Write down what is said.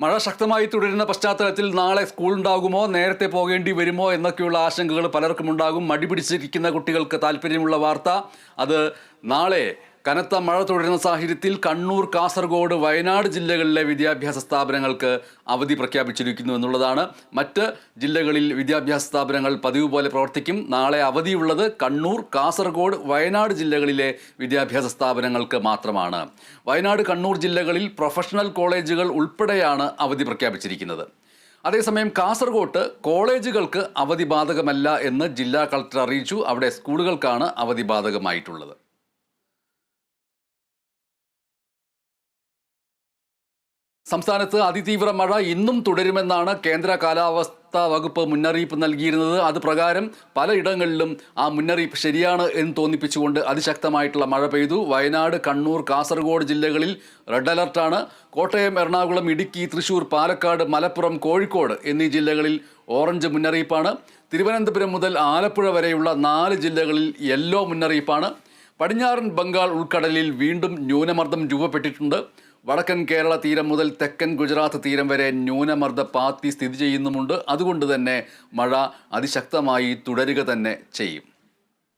മഴ ശക്തമായി തുടരുന്ന പശ്ചാത്തലത്തിൽ നാളെ സ്കൂൾ ഉണ്ടാകുമോ നേരത്തെ പോകേണ്ടി വരുമോ എന്നൊക്കെയുള്ള ആശങ്കകൾ പലർക്കും ഉണ്ടാകും മടി പിടിച്ചിരിക്കുന്ന കുട്ടികൾക്ക് താല്പര്യമുള്ള വാർത്ത. അത് നാളെ കനത്ത മഴ തുടരുന്ന സാഹചര്യത്തിൽ കണ്ണൂർ കാസർഗോഡ് വയനാട് ജില്ലകളിലെ വിദ്യാഭ്യാസ സ്ഥാപനങ്ങൾക്ക് അവധി പ്രഖ്യാപിച്ചിരിക്കുന്നു എന്നുള്ളതാണ്. മറ്റ് ജില്ലകളിൽ വിദ്യാഭ്യാസ സ്ഥാപനങ്ങൾ പതിവ് പോലെ പ്രവർത്തിക്കും. നാളെ അവധിയുള്ളത് കണ്ണൂർ കാസർഗോഡ് വയനാട് ജില്ലകളിലെ വിദ്യാഭ്യാസ സ്ഥാപനങ്ങൾക്ക് മാത്രമാണ്. വയനാട് കണ്ണൂർ ജില്ലകളിൽ പ്രൊഫഷണൽ കോളേജുകൾ ഉൾപ്പെടെയാണ് അവധി പ്രഖ്യാപിച്ചിരിക്കുന്നത്. അതേസമയം കാസർഗോട്ട് കോളേജുകൾക്ക് അവധി ബാധകമല്ല എന്ന് ജില്ലാ കളക്ടർ അറിയിച്ചു. അവിടെ സ്കൂളുകൾക്കാണ് അവധി ബാധകമായിട്ടുള്ളത്. സംസ്ഥാനത്ത് അതിതീവ്ര മഴ ഇന്നും തുടരുമെന്നാണ് കേന്ദ്ര കാലാവസ്ഥാ വകുപ്പ് മുന്നറിയിപ്പ് നൽകിയിരുന്നത്. അത് പ്രകാരം പലയിടങ്ങളിലും ആ മുന്നറിയിപ്പ് ശരിയാണ് എന്ന് തോന്നിപ്പിച്ചുകൊണ്ട് അതിശക്തമായിട്ടുള്ള മഴ പെയ്തു. വയനാട് കണ്ണൂർ കാസർഗോഡ് ജില്ലകളിൽ റെഡ് അലർട്ടാണ് കോട്ടയം എറണാകുളം ഇടുക്കി തൃശൂർ പാലക്കാട് മലപ്പുറം കോഴിക്കോട് എന്നീ ജില്ലകളിൽ ഓറഞ്ച് മുന്നറിയിപ്പാണ്. തിരുവനന്തപുരം മുതൽ ആലപ്പുഴ വരെയുള്ള നാല് ജില്ലകളിൽ യെല്ലോ മുന്നറിയിപ്പാണ്. പടിഞ്ഞാറൻ ബംഗാൾ ഉൾക്കടലിൽ വീണ്ടും ന്യൂനമർദ്ദം രൂപപ്പെട്ടിട്ടുണ്ട്. വടക്കൻ കേരള തീരം മുതൽ തെക്കൻ ഗുജറാത്ത് തീരം വരെ ന്യൂനമർദ്ദ പാത്തി സ്ഥിതി ചെയ്യുന്നുമുണ്ട്. അതുകൊണ്ട് തന്നെ മഴ അതിശക്തമായി തുടരുക തന്നെ ചെയ്യും.